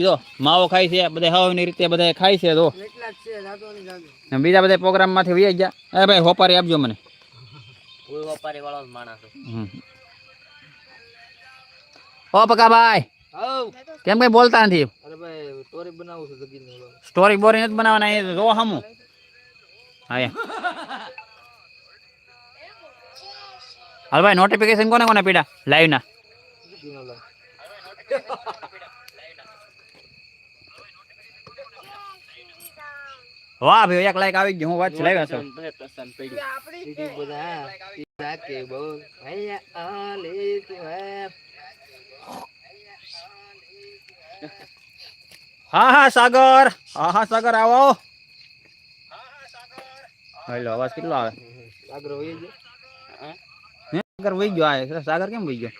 જો માવો ખાય છે બધા હવાની રીતે બધા ખાય છે તો એટલા જ. છે જાતો નહીં જાતો અને બીજા બધા પ્રોગ્રામમાંથી વહી ગયા. એ ભાઈ હોપારી આપજો મને. કોઈ વેપારી વાળો માણસ હમ. ઓ પકાભાઈ હવ. કેમ કઈ બોલતા નથી? અરે ભાઈ સ્ટોરી બનાવું છું જગીર ને સ્ટોરી બોરી નથી બનાવવાના એ જો હમું. હા એ. હાલ ભાઈ નોટિફિકેશન કોને કોને પીડા? લાઈવ ના જગીર નો વાહ ભાઈ એક લાઈક આવી ગયો હું વાત લાવ્યા છું. હે હા સાગર. હા હા સાગર આવો. હેલો અવાજ કેટલો આવે? સાગર વહી ગયો. હે? સાગર વહી ગયો આ સાગર કેમ વહી ગયો?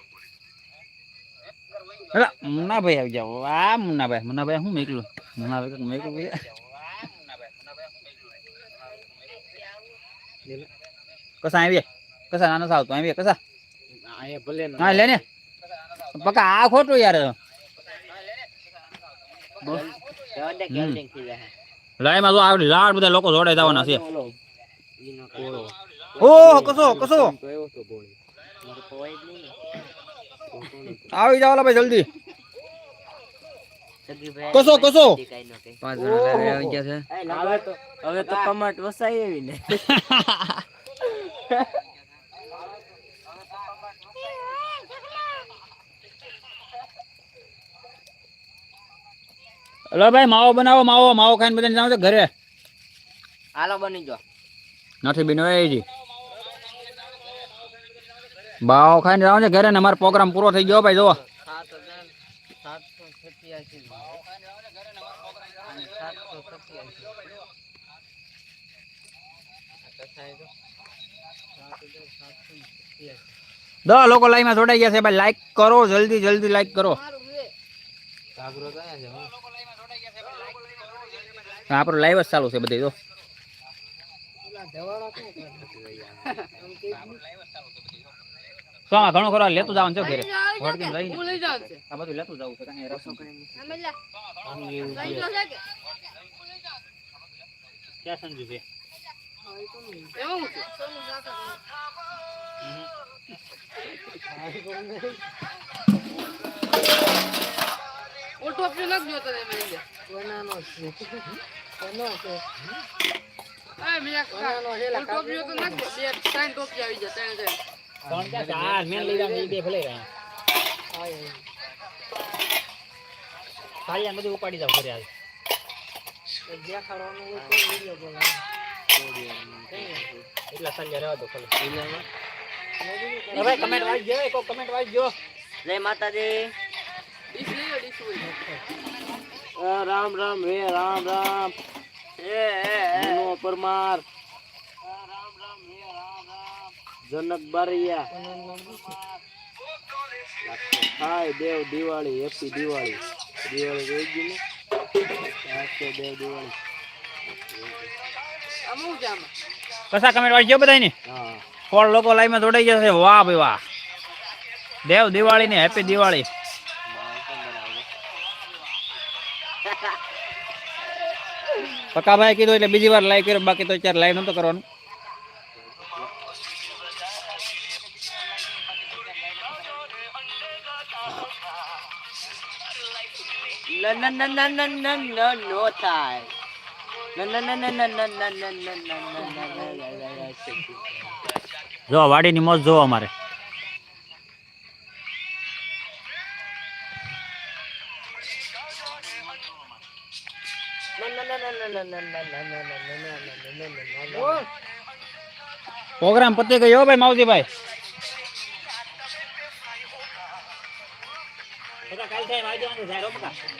મુન્નાભાઈ આવી જાવ આ મુન્નાભાઈ મુન્નાભાઈ હું મેકલું? મુન્નાભાઈ મેકલું ભાઈ કસા આવી કસા નાનો સાવ તો આવી કસા હા લે ને પકા આ માં જો આ લાડ બધા લોકો જોડાઈ જવાના છે ઓહ કસો કસો આવી જાવ ભાઈ જલ્દી કસો કસો. પાંચ જણા આવી ગયા છે. હવે તો હવે તો કમાટ વસાઈ એવી ને. હલો ભાઈ માવો બનાવો માવો માવો ખાઈને બધાને જાવ ઘરે. હાલો બની જો નથી બીનો જી માવો ખાઈને જાવ છે ઘરે ને અમારો પ્રોગ્રામ પૂરો થઈ ગયો ભાઈ જો દસ લોકો લાઈવમાં જોડાઈ ગયા છે ભાઈ લાઈક કરો જલ્દી જલ્દી લાઈક કરો આયા લાઈવ જ ચાલુ છે બધી જો શું આમાં ઘણો ખરો લેતું જવાનું છે ઘરે વળગીને લઈને આ બધું લેતું જવું છે કાંઈ રસમ ક્યાં સંજુ છે ઓટો પેલો જ જોતો તો નખ બે ત્રણ ટોપી આવી જાય ત્રણ ત્રણ ત્રણ ચાર ઉપાડી જાવ ઘરે દેખાડવાનું હોય તો વિડિયો બોલાવો એટલા સાલિયા રહેવા દો ખાલી હવે કમેન્ટ વાંચજો એ કોઈ કમેન્ટ વાંચજો જય માતાજી આ રામ રામ હે રામ રામ એ મનો પરમાર જનક બારૈયા હાય દેવ દિવાળી હેપી દિવાળી દિવાળી જોઈ ગઈ હાસ્ય દેવ દિવાળી. કસા કમેન્ટ વાંચજો બધાય ને હા. ફોર લોકો લાઈનમાં જોડાઈ ગયા છે? વાહ ભાઈ વાહ. દેવ દિવાળી ને હેપી દિવાળી. પક્કાભાઈ કીધું એટલે બીજી વાર લાઈવ કર્યો બાકી તો અત્યારે લાઈવ નતો કરવાનું. ન ન ન ન ન ન નો થાય જો વાડીની મોજ જોવો અમારે. પ્રોગ્રામ પતી ગયો ભાઈ માવજીભાઈ. કાલ થાય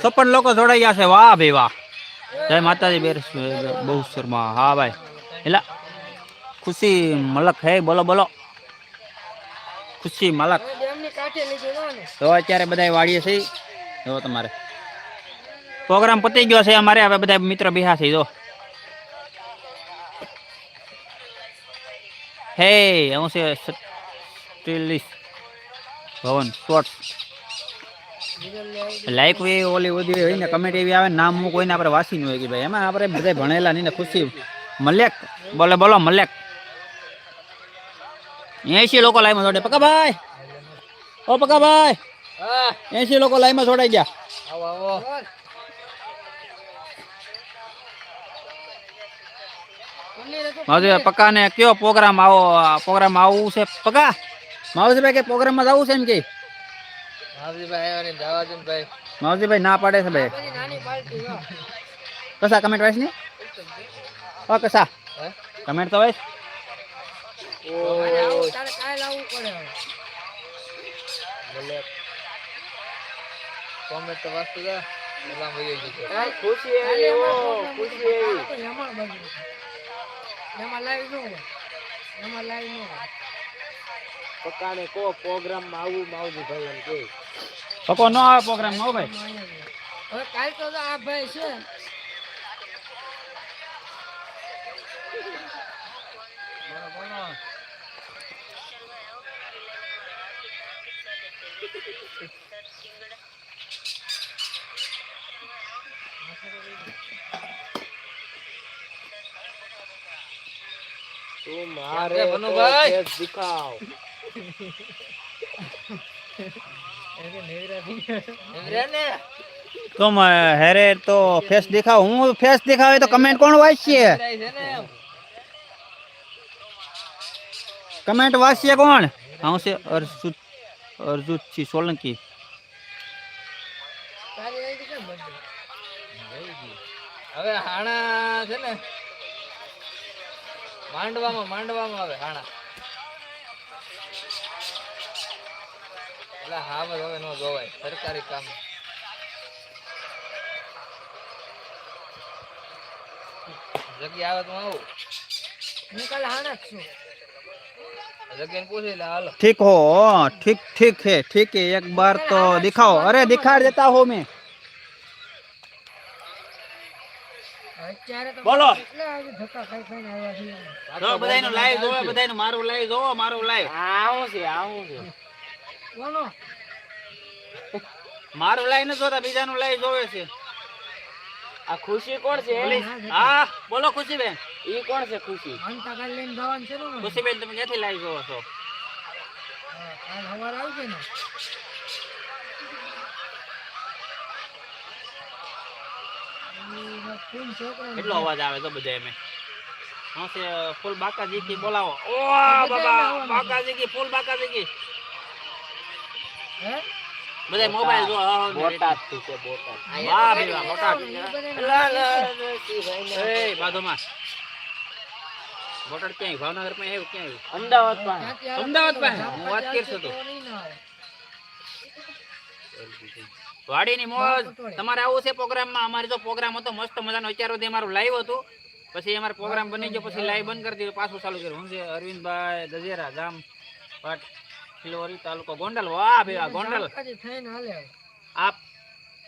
છપ્પન લોકો જોડાઈ ગયા છે. વાહ ભાઈ વાહ. જય માતાજી બેર બહુ શર્મા. હા ભાઈ. એલા ખુશી મલક હે. બોલો બોલો. ખુશી મલક. તો અત્યારે બધા વાડીએ છે જો તમારે. પ્રોગ્રામ પતી ગયો છે અમારે. હવે બધા મિત્ર બિહા છે. જો. હે, હું છે સ્ટીલિશ ભવન શોર્ટ્સ લાઈક એવી ઓલી ઓધી હોય ને કમેન્ટ એવી આવે નામ હું કોઈને આપણે વાસી ન હોય કે ભાઈ. એમાં આપણે બધા ભણેલા નહીં ને ખુશી. મલેક. બોલે, બોલો, મલેક. એસી લોકો લાઈમાં જોડે પકા ભાઈ? ઓ પકા ભાઈ? એસી લોકો લાઈમાં જોડાઈ ગયા. આવો પકા ને કયો પ્રોગ્રામ આવો પ્રોગ્રામ આવું છે? પકા માવજીભાઈ, કે પ્રોગ્રામમાં જવું છે ને કે? માવજીભાઈ આવ્યા ને જવા દે ને ભાઈ માવજીભાઈ ના પાડે છે ભાઈ. કસા કમેન્ટ વાઈસ ને ઓ કસા હે? કમેન્ટ તો વાઈસ ઓ ભલે કોમેન્ટ તો વાંચતો જા. એલા વહી ગયો ખુશી એવી ઓ ખુશી એવી પકાને કો પ્રોગ્રામમાં આવું માવજી ભાઈ એમ કે. પકો ન આવે પ્રોગ્રામ નો ભાઈ. તું મારે ભનુભાઈ દિખાવ. તો હેરે તો ફેસ દેખાવ. હું ફેસ દેખાવે તો કમેન્ટ કોણ વાંચશે? કમેન્ટ વાંચશે કોણ? હું છે અર્જુત છી સોલંકી. હવે હાણા છે ને, માંડવામાં માંડવામાં આવે હાણા. એટલે હા બસ હવે ન જોવાય સરકારી કામ જગ્યા આવે તો હું આવું જગ્યાને પૂછી લે હાલો ठीक हो ठीक ठीक है ठीक है एक बार तो दिखाओ अरे दिखा देता हूँ मैं બોલો જો બધાયનું live જોવે, બધાયનું મારું live જોવો, મારું live. આવું છે આવું છે મારું લાઈ ન જોતા, બીજાનું લાઈ જોવે છે. આ ખુશી કોણ છે? હા, બોલો ખુશીબેન. ઈ કોણ છે ખુશી? ખુશીબેન, તમે ક્યાંથી લાઈ જોવો છો? કેટલો અવાજ આવે તો બધા એમ? હા છે ફૂલ બાકાજી કી બોલાવો ઓ બાબા બાકાજી કી ફૂલ બાકાજી કી બધા મોબાઈલ જો બોટાદથી છે બોટાદ. વાહ વાહ, બોટાદ. લા, લા, એ બાજુમાં બોટાદ ક્યાંય? ભાવનગરમાં આવ્યું ક્યાં આવ્યું અમદાવાદ પાસે અમદાવાદ પાસે? હું વાત કરતો હતો વાડીની મોજ. તમારે આવું છે પ્રોગ્રામમાં અમારે તો પ્રોગ્રામ હતો મસ્ત મજાનો અત્યારે સુધી અમારું લાઈવ હતું. પછી અમારો પ્રોગ્રામ બની ગયો પછી લાઈવ બંધ કરી દીધું પાછું ચાલુ કર્યું. હું છે અરવિંદભાઈ ગજેરા ગામ પાટ ફિલોરી તાલુકો ગોંડલ. વાહ ભાઈ ગોંડલ. આપ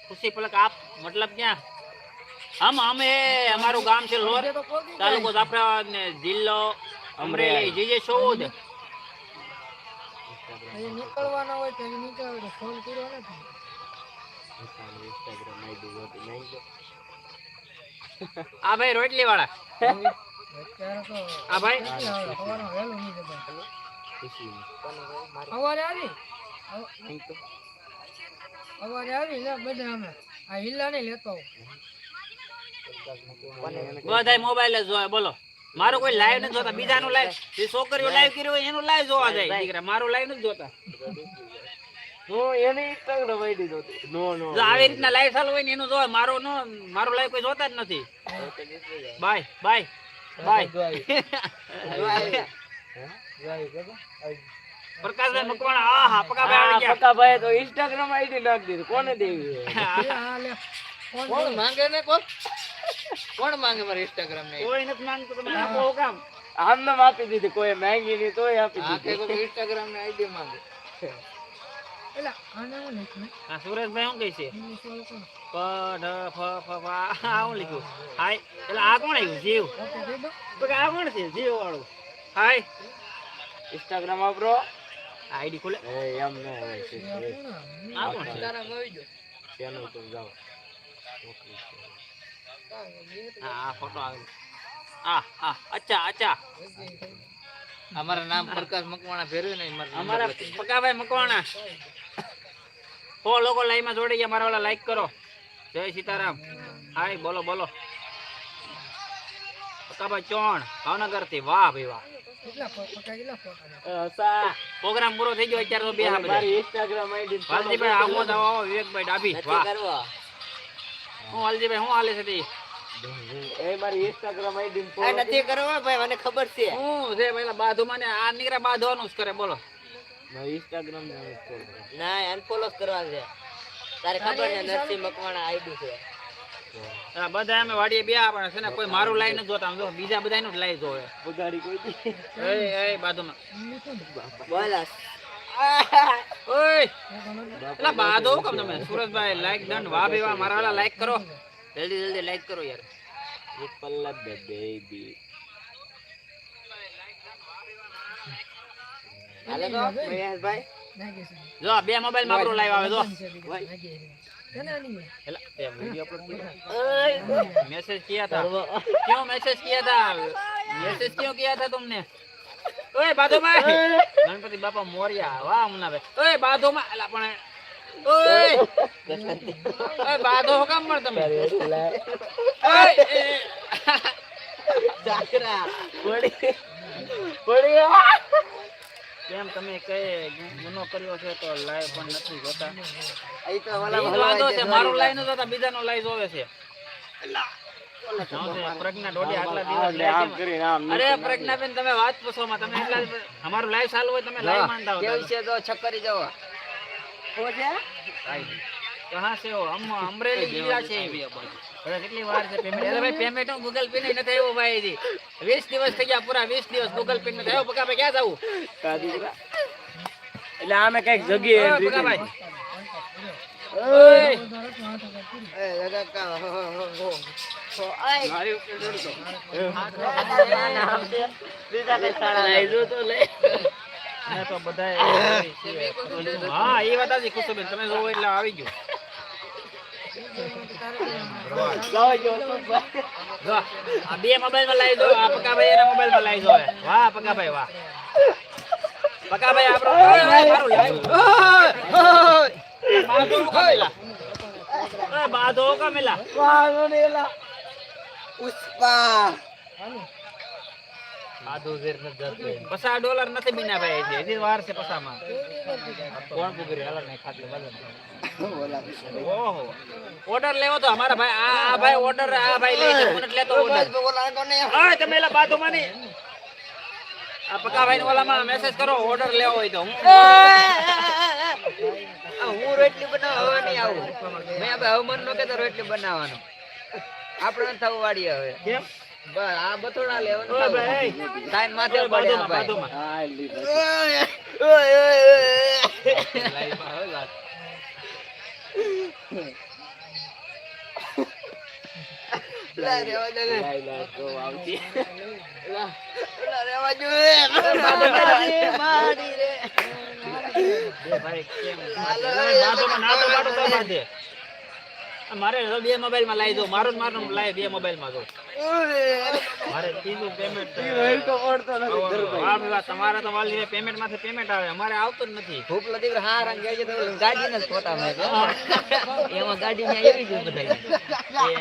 ખુશી પલક આપ મતલબ ક્યાં? હમ અમે અમારું ગામ છે લોર. તાલુકો જાફરાબાદ ને જિલ્લો અમરેલી. જે જે શોધ નીકળવાના હોય તો નીકળે ફોન કર્યો નથી. આ ભાઈ રોટલી વાળા આ ભાઈ? આવે. આવી ને બધા અમે. આ હિલ્લા નહીં લેતો. મોબાઈલ જ જોવે બોલો. મારો કોઈ લાઈવ નથી જોતા બીજાનું લાઈવ જે છોકરીઓ લાઈવ કર્યું હોય એનું લાઈવ જોવા જાય. દીકરા મારું લાઈવ નથી જોતા. એને નો નો. આવી રીતના લાઈવ ચાલુ હોય ને એનું જોવે. મારો નો મારો લાઈવ કોઈ જોતા જ નથી. Bye bye bye Prakashbhai Makwana આ હા પકાભાઈ આવી ગયા. પકા તો ઇન્સ્ટાગ્રામ આઈડી નાખ દીધું. કોને દેવી કોણ માંગે ને કોણ? કોણ માંગે મારે ઇન્સ્ટાગ્રામ ને? કોઈ નથી માંગતું તમે આપો કામ? આમ નામ આપી દીધી કોઈ માંગી નહીં તોય આપી દીધી. કોઈ ઇન્સ્ટાગ્રામ ને આઈડી માંગે. એટલે આને હું સુરેશભાઈ શું કહે છે? પ ઢ ફ ફ ફ આ શું લખ્યું? હાય એટલે આ કોણ આવ્યું જીવ. તો કે આ કોણ છે? જીવ વાળું હાય. ઇન્સ્ટાગ્રામ વાપરો આઈડી ખોલે. એ એમ ન હોય છે આ કોણ આ આવી ગયો. ચેનલ પર જાઓ. હા આ ફોટો આવે. આ આ અચ્છા અચ્છા. અમારા નામ પ્રકાશ મકવાણા ફેરવ્યું ને મારા અમારા પકાભાઈ મકવાણા. હો લોકો લાઈવમાં જોડી ગયા. મારા વાળા લાઈક કરો. જય સીતારામ. હાય બોલો બોલો. પકાભાઈ ચોણ ભાવનગરથી વાહ ભાઈ વાહ. કેટલા ફો- ફોટા કેટલા ફોટા અસા પ્રોગ્રામ પૂરો થઈ ગયો અત્યારે તો બે હા બધા ઇન્સ્ટાગ્રામ આઈડી વાલજીભાઈ આવો જ આવો આવો, વિવેકભાઈ ડાભી વાહ. હું વાલજીભાઈ હું હાલે છે તે? એ મારી ઇન્સ્ટાગ્રામ આઈડી નથી કરવા ભાઈ મને ખબર છે. હું છે પેલા બાધુમાં ને આ નીકળ્યા બાંધવાનું જ કરે બોલો. ઇન્સ્ટાગ્રામ ના અનફોલો કરવા છે. તારે ખબર છે નરસિંહ મકવાણા આઈડી છે. આ બધા અમે વાડીએ બે આપણે છે ને કોઈ મારું લાઈ નથી જોતા. જો બીજા બધાનું જ લાઈ જોવે. બગાડી કોઈ એ એ ઇંગ્લિશ બોલા. ઓય! એટલે બાધો કેમ તમે? સુરજભાઈ લાઈક દંડ વાહ બેવા મારા વાળા લાઈક કરો. જલ્દી જલ્દી લાઈક કરો યાર. એક પલ્લા બે બેબી હાલે તો મહેશભાઈ જો બે મોબાઈલમાં આપણો લાઈવ આવે જો. મેસેજ किया था क्यों મેસેજ किया था મેસેજ क्यों किया था तुमने ઓય બાધોમાં ગણપતિ બાપા મોર્યા. વાહ મુનાભાઈ ઓય બાધોમાં અલા પણ ઓય. ઓય બાધો કામ પણ તમે? ઓય જાકરા પડી પડી. કેમ તમે કઈ ગુનો કર્યો છે તો લાઈવ પણ નથી જોતા. એ તો વાંધો છે મારું લાઈવ નથી જોતા બીજાનો લાઈવ જોવે છે. પ્રજ્ઞાબેન તમે વાત પૂછો તમે એટલા અમારું લાઈવ હોય તમે લાઈવ માનતા કેવું છે તો છક્કરી જવો? કહા છે અમરેલી જિલ્લા છે એવી. કેટલી વાર છે પેમેન્ટ અરે ભાઈ પેમેન્ટ હું ગૂગલ પે નહીં નથી આવ્યું ભાઈ 20 દિવસ થઈ ગયા પૂરા વીસ દિવસ ગૂગલ પે નથી આવ્યો. પકા ભાઈ ક્યાં જાવું? એટલે આમે કંઈક જગ્યાએ પકા ભાઈ. હા એ વાત ખુશુબેન તમે જોવો એટલે આવી ગયો. બે મોબાઈલમાં લાવી દો આ પકાભાઈ એના મોબાઈલમાં લાવી દો. વાહ પકાભાઈ વાહ પકાભાઈ આપણો. બાધો કામેલા ઓય બાધો કામેલા પસા ડોલર નથી બીના ભાઈ હજી. હજી વાર છે પસામાં કોણ પુગરી હાલો ને ખાતે બાજુ ઓહો. ઓર્ડર લેવો તો અમારા ભાઈ આ આ ભાઈ ઓર્ડર આ ભાઈ લે છે. મને લેતો ઓર્ડર હા તમે એલા બાજુમાં નહીં આ પકા ભાઈ ઓલામાં મેસેજ કરો ઓર્ડર લેવો હોય તો. હું હું રોટલી બનાવવા નહીં આવું. મેં હવે હવે મન નો કેતો રોટલી બનાવવાનું. આપણે થવું વાળી હવે. કેમ? બસ આ બથોડા લેવાનું ઓય થવું. ભાઈ સાઈન માથે ઓય, પડે બાજુમાં, ભાઈ. બાજુમાં. લા, રહેવા દે ને. લા, લા, રહેવા જોઈએ. મારી રે. ભાઈ કેમ બાજુમાં નાટો બાટો તો બાંધે. મારે બે મોબાઈલમાં લાવી દો. મારો મારો લાવી બે મોબાઈલમાં દો મારે ત્રીજું પેમેન્ટ તમારે તો વાલી પેમેન્ટમાંથી પેમેન્ટ આવે. અમારે આવતું જ નથી. ભૂખ લાગી ગઈ, હા રંગ છે તો ગાડી ને ફોટા મેં એમાં ગાડી ને એવી જ બધા એ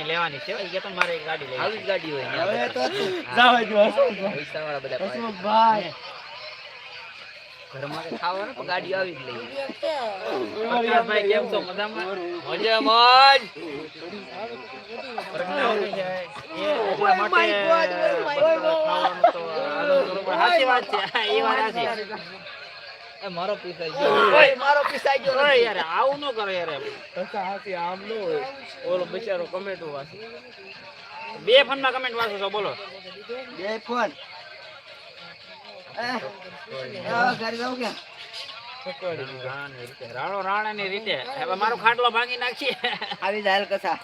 એ લેવાની છે એ કે તો મારે ગાડી લેવી આવી ગાડી હોય પૈસાવાળા બધા પાસે. ઘરમાં ગાડી આવી જ લઈએ કેમ છો? મજામાં? મજે મોજ મારો પીસાઈ ગયો. મારો પીસાઈ ગયો યાર આવું ન કરો યાર આમ નો હોય. ઓલો બિચારો કમેન્ટો વાંચે. બે ફોનમાં કમેન્ટ વાંચો છો બોલો. બે ફોન. રીતે રાણો રાણાની રીતે હવે મારો ખાટલો ભાંગી નાખીએ આવી જાય કસા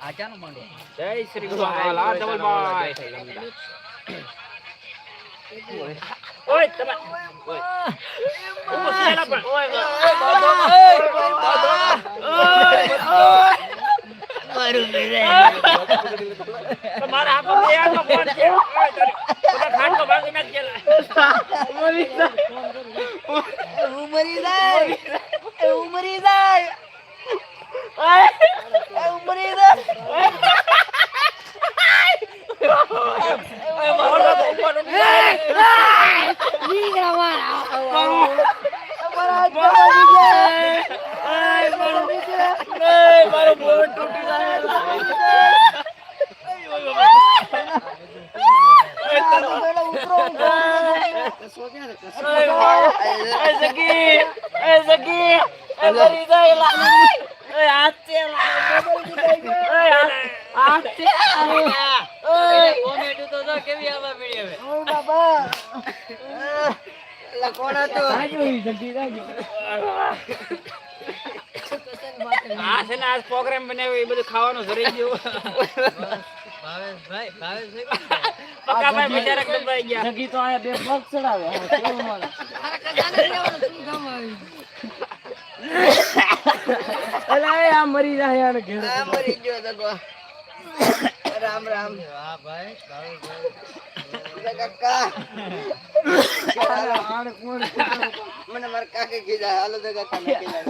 આ ચાનું માંડો જય શ્રી ગોપાલ આ ધવલભાઈ ઓય તમે ઓય ઓય ઓય ઓય ઓય તો મારા હાથમાં બે હાથમાં ફોન છે. બધા ખાટલો ભાંગી જાય. જાય. કોણ હતું આ છે ને આજ પ્રોગ્રામ બનાવ્યો એ બધું ખાવાનું જરી ગયું પક્કાભાઈ બિચારા ગભરાઈ ગયા. તારા કદાને લેવાનું તું ગામ આવી. આ મરી ગયો દગો રામ રામ. હા ભાઈ કાકા મને મારા કાકે કીધા હાલો દગા કાકા કીધા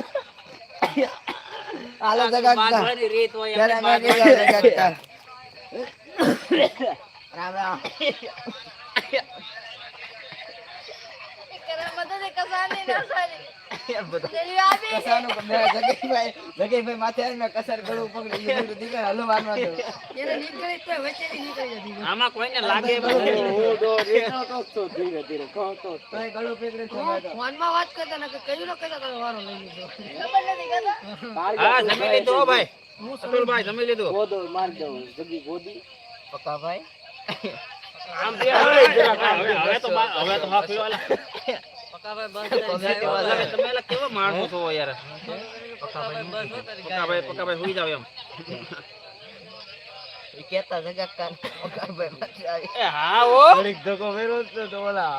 કાકા બાંધવાની રીત હોય કાકા રામ રામ. કરે મદદ કસાની ના સારી. બધા. તેરી આવી કસાનું મેં જગીભાઈ જગીભાઈ માથે આવીને કસાર ગળું પકડી લીધું. દીકરા હલો મારવા દો એને નીકળી તો વચ્ચેથી નીકળી જતી આમાં કોઈને લાગે મેં વાત કરતા ને કયું નો કહેતા વારો લઈ લીધો. ખબર નથી કહેતા હા જમી લીધું ભાઈ. અતુલભાઈ જમી લીધું. પક્કાભાઈ આમ તો બા- હવે તો. તમે કેવા માણસો છો યાર? સુઈ જાવ એમ. ઈ કહેતા જગા એ હા હો.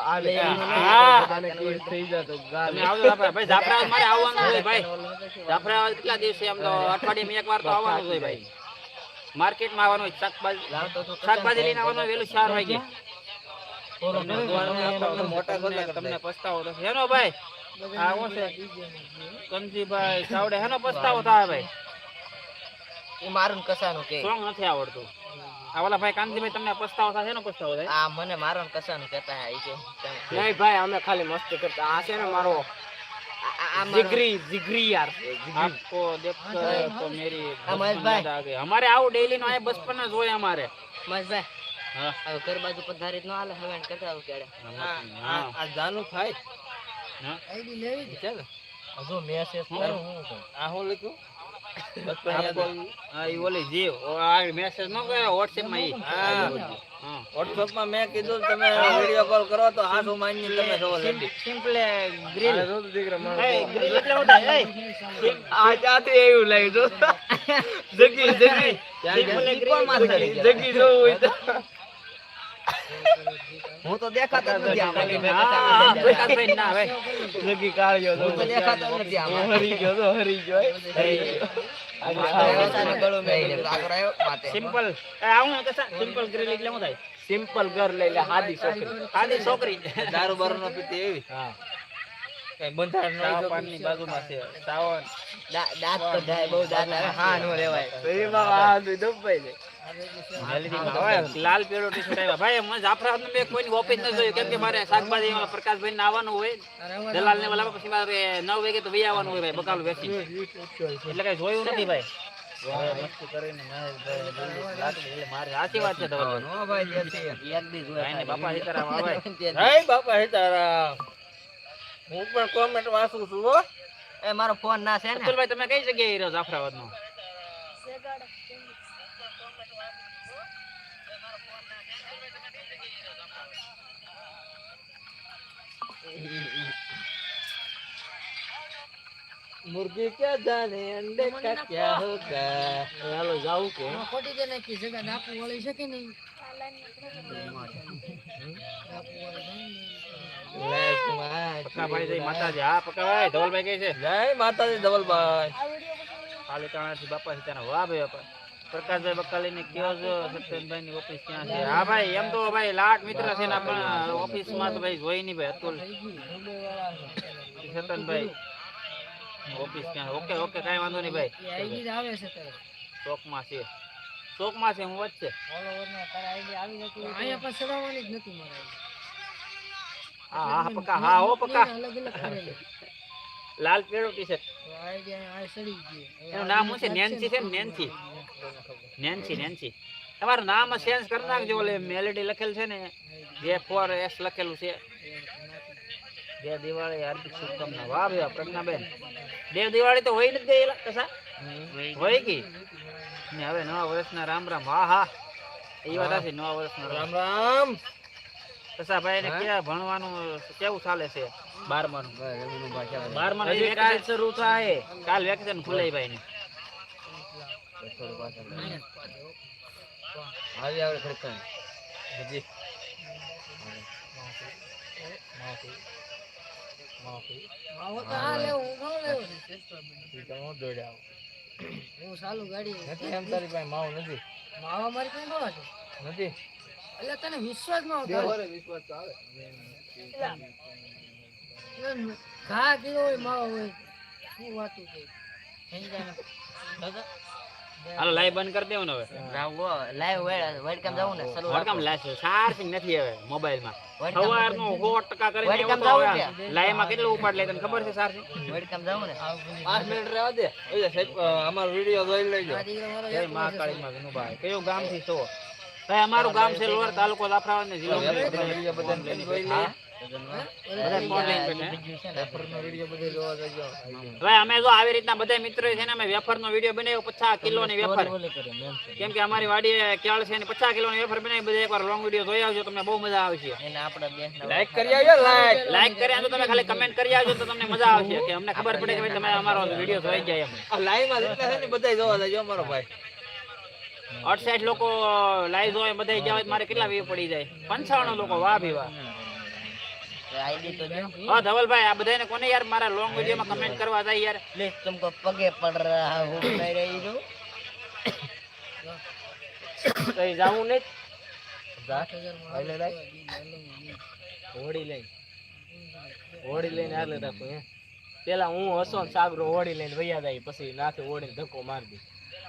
આલે હા. તમે આવજો ભાઈ જાફરાબાદ મારે આવવાનું હોય ભાઈ. જાફરાબાદ કેટલા દિવસે આમ તો અઠવાડિયામાં એક વાર તો આવવાનું હોય ભાઈ. માર્કેટમાં આવવાનું હોય શાકભાજી શાકભાજી લઈને આવવાનું વેલું ચાર વાગે તમને તમને પસ્તાવો થશે હેનો ભાઈ આ કોણ છે કંજીભાઈ ચાવડે હેનો પસ્તાવો થાય ભાઈ એ મારું ને કસાનું કે સોંગ નથી આવડતું આ ઓલા ભાઈ કાંતિભાઈ તમને પસ્તાવો થાય હેનો પસ્તાવો થાય આ મને મારો ને કસાનું કહેતા હે ઈ કે નહીં ભાઈ અમે ખાલી મસ્તી કરતા આ છે ને મારો जिगरी जिगरी यार आपको देखकर तो मेरी हाँ, महेश बचपन भाई। याद आ गई हमारे આવું ડેઈલી નો આ બચપન જ હોય અમારે મહેશભાઈ હા હવે ઘર બાજુ પધારી ન હાલે હવે કરતા આવું કેડે આ જાનું થાય. હા. આઈડી લેવી ચાલ. હજુ મેસેજ કરું આ હું લખ્યું આ મેસેજ નો ગયો વોટ્સએપમાં ઈ. હા. વોટ્સઅપમાં મેં કીધું તમે વીડિયો કોલ કરો તો હાથ માની તમે સવો સિમ્પલે ગ્રીલ આ ચાથી એવું લાગ્યું જગી જગી જગી જોવું હોય તો. હું તો દેખાતો નથી આમાં. ના તો દેખાતો નથી આમાં. હરી ગયો તો હરી ગયો આગળ ગળું મેં આગળ આવ્યો માથે. સિમ્પલ. આવું સિમ્પલ ગ્રીલ એટલે શું થાય? સિમ્પલ ઘર લઈ લે હાદી છોકરી. હાદી છોકરી. દારૂ બારૂ નો પીતી એવી? હા. કઈ બંધારણ નો પાનની બાજુમાં છે. સાવન. દાંત તો જાય બહુ દાંત આવે. હા નો લેવાય તો એમાં આ દુબઈ લે લાલ પેડો ટી શર્ટ આવ્યા. ભાઈ મને જાફરાબાદનું મેં કોઈની ઓફિસ ન જોયું. કેમ કે મારે શાકભાજી વાળા પ્રકાશભાઈ ને આવવાનું હોય. દલાલ ને વાલા પછી મારે નવ વાગે તો ભાઈ આવવાનું હોય ભાઈ બકાલ વેચી એટલે કઈ જોયું નથી ભાઈ? બાપા સીતારામ આવે. હે પણ કોમેન્ટ વાંચું છું હો. એ મારો ફોન ના છે ને. અતુલભાઈ તમે કઈ જગ્યાએ રહ્યો માં મુર્ગી ક્યાં જાને અંડે કા ક્યાં હોગા. હાલો જાવું કે. ખોટી દે નાખી જગા ડાકુ વળી શકે નહીં? જય માતાજી. હા પક્કાભાઈ ધવલભાઈ કઈ છે. જય માતાજી ધવલભાઈ. બાપા વાહ ભાઈ બાપા પ્રકાશભાઈ બકાલીને કયો છો? સત્યનભાઈ ની ઓફિસ ક્યાં છે? હા ભાઈ એમ તો ભાઈ લાટ મિત્ર છે ને આપણા ઓફિસમાં તો ભાઈ જોઈ નહીં ભાઈ અતુલ. સતનભાઈ ઓફિસ ક્યાં? ઓકે ઓકે કાંઈ વાંધો નહીં ભાઈ. છે ચોકમાં છે. ચોકમાં છે હું વચ્ચે. અહીંયા પણ ચડાવવાની જ નથી મારે હા હા પક્કા હા હો પક્કા અલગ અલગ કરેલી લાલ પીળો ટી શર્ટ. એનું નામ શું છે? નેન્સી છે નેન્સી. Nancy Nancy. તમારું નામ ચેન્જ કરી નાખજો ઓલે મેલેડી લખેલ છે ને જે ફોર એસ લખેલું છે. જય દિવાળી હાર્દિક શુભકામના. વાહ ભાઈ પ્રજ્ઞાબેન. દેવ દિવાળી તો હોય નથી ગયેલા કસા હોય ગઈ ને હવે નવા વર્ષના રામ રામ. હા હા. એ વાત છે નવા વર્ષના રામ રામ. રામ કસા ને ક્યાં ભણવાનું કેવું ચાલે છે? બારમાનું. બારમાનું હજી કાલ શરૂ થાય. કાલ વેકેશન ખુલે ભાઈ ને આવી આવે ખડકાય હજી. માવો તો આ લેવું. હું ઘણો લેવો છું. હું માવા મારી પાસે છે એટલે તને વિશ્વાસ ન ઘા કીધો હોય માવા હોય શું વાતું છે? હાલો લાઈવ બંધ કરી દેવું ને નથી હવે ટકા લાઈવમાં કેટલું ઉપાડ લે તને ખબર છે ચાર્જિંગ પાંચ મિનિટ રહેવા દે. ઓય સાહેબ અમારો વીડિયો જોઈ લેજો. જય મહાકાળી માં વિનુભાઈ કયું ગામથી છો? ભાઈ અમારું ગામ છે લોર તાલુકો જાફરાબાદ ને જિલ્લો વીડિયો બધા જોઈ લે બધા ફોન લઈને બેઠા. પેપરનો વીડિયો બધે જોવા જજો. ભાઈ અમે જો આવી રીતના બધા મિત્રો છે ને અમે વેફર નો વીડિયો બનાવ્યો પચાસ કિલો ની વેફર. કેમ કે અમારી વાડી ક્યાળ છે ને પચાસ કિલો ની વેફર બનાવી બધા એકવાર લોંગ વીડિયો જોઈ આવજો તમને બહુ મજા આવશે. લાઈક કરી આવજો લાઈક લાઈક કરી તો તમે ખાલી કમેન્ટ કરી આવજો તો તમને મજા આવશે. કે અમને ખબર પડે કે ભાઈ તમે અમારો વીડિયો જોઈ જાય એમ. લાઈવમાં જેટલા છે ને બધા જોવા જજો અમારો ભાઈ. અડસાઠ લોકો લાઈવ જોવે બધા ગયા હોય તો મારે કેટલા વ્યૂ પડી જાય પંચાવન લોકો વાહ ભી વાહ હા ધવલભાઈ આ બધાને કોને યાર મારા લોંગ વિડીયો માં કમેન્ટ કરવા જાય યાર तुमको पगे पड़ रहा हूँ नहीं रही हूँ કઈ જાવું નહીં આઠ હજાર માં એટલે લાય. હોડી લઈને હોડી લઈને હાલે રાખું હે પેલા હું હસો ને સાગરો હોડી લઈને વૈયા જાય પછી નાખે હોડીને ધક્કો મારી દે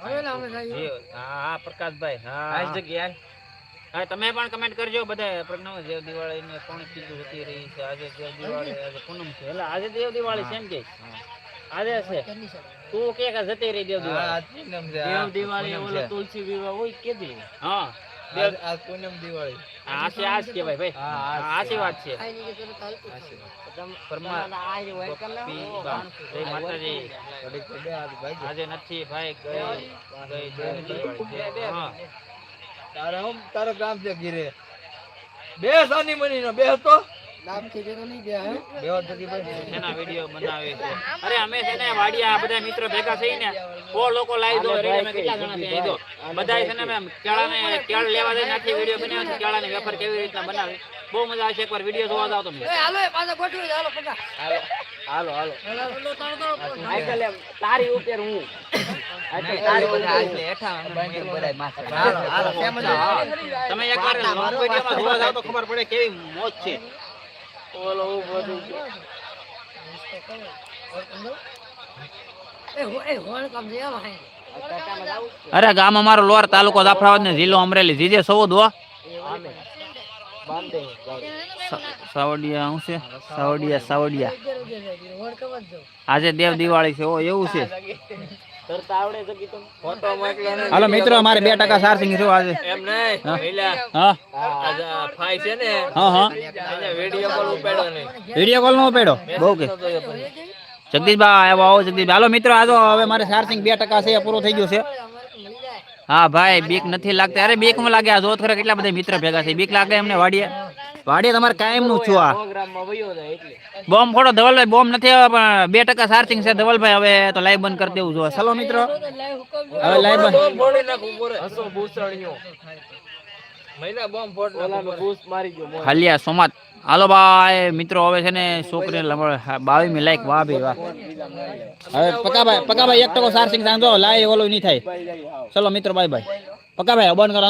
હવે અમે ખાઈએ હા હા પ્રકાશભાઈ આ હા જગ્યા હા તમે પણ કમેન્ટ કરજો બધા પ્રજ્ઞા દેવ દિવાળી ને કોણ કીધું હતી રહી છે આજે દેવ દિવાળી આજે પૂનમ છે. એટલે આજે દેવ દિવાળી છે એમ કે. આજે છે. તું કે કે જતી રહી દેવ દિવાળી? દેવ દિવાળી ઓલો તુલસી વિવાહ હોય કે દી હા. દેવ પૂનમ દિવાળી. આ છે ભાઈ. આ વાત આજે નથી ભાઈ ગઈ ગઈ હા. તારે હમ તારો કામ છે ગીરે બે સાની મની નો બે તો લાભથી જતો નહીં ગયા હે? બે જગી વીડિયો બનાવે છે. અરે અમે છે ને વાડિયા બધા મિત્રો ભેગા થઈને સો લોકો લાવી દો રેડી કેટલા જણા ત્યાં દો બધા છે ને કેળા કેળાને કેળ લેવા જઈને આખી વીડિયો બનાવ્યો છે કેળાની વેફર કેવી રીતના બનાવે. બહુ મજા આવશે એકવાર વીડિયો જોવા જાવ તમે. એ હાલો એ પાછા ગોઠવી દે, હાલો પગા. હાલો હાલો હાલો. આઈકલ એમ તારી ઉપર હું. તમે એકવાર લોંગ વિડીયોમાં જોવા જાવ તો ખબર પડે કેવી મોજ છે. ઓલો બધું એ હો- એ હોળ કામ છે, હાલો, હાય. અરે ગામ અમારો લોર તાલુકો જાફરાબાદ ને જિલ્લો અમરેલી. જીજે સૌ દો. સાવડિયા શું છે? સાવડિયા. સાવડિયા. આજે દેવ દિવાળી છે ઓ એવું છે. હાલો મિત્રો અમારે બે ટકા ચાર્જિંગ શું આજે. એમ નહીં હા. પેલા હા. આ ફાઈ છે ને હા હા. એને વીડિયો કોલ ઉપાડ્યો નહીં. વીડિયો કોલ નો પેડો બહુ કે. જગદીશભાઈ આવો આવો જગદીશ હાલો મિત્રો હવે મારે ચાર્જિંગ બે ટકા છે પૂરો થઈ ગયો છે. હા ભાઈ, બીક નથી લાગતી. અરે બીકમાં લાગે, આ કેટલા બધા મિત્ર ભેગા છે. બીક લાગે એમને વાડીએ. વાડીએ તમારે કાયમ છું આ. બોમ્બ ધવલભાઈ, બોમ્બ નથી આવે પણ બે ટકા ચાર્જિંગ છે. ધવલભાઈ, હવે તો લાઈવ બંધ કરી દેવું જોઈએ. ચલો મિત્રો. હવે લાઈવ બંધ. ખાલિયા સોમાત હાલો ભાઈ મિત્રો હવે છે ને છોકરી બાવી મી લાઈક વાહ ભાઈ વાહ. હવે પકાભાઈ પકાભાઈ એક ટકો ચાર્જિંગ સાંજો લાય ઓલો નહીં થાય. ચલો મિત્રો બાય બાય. પકાભાઈ અબન કરો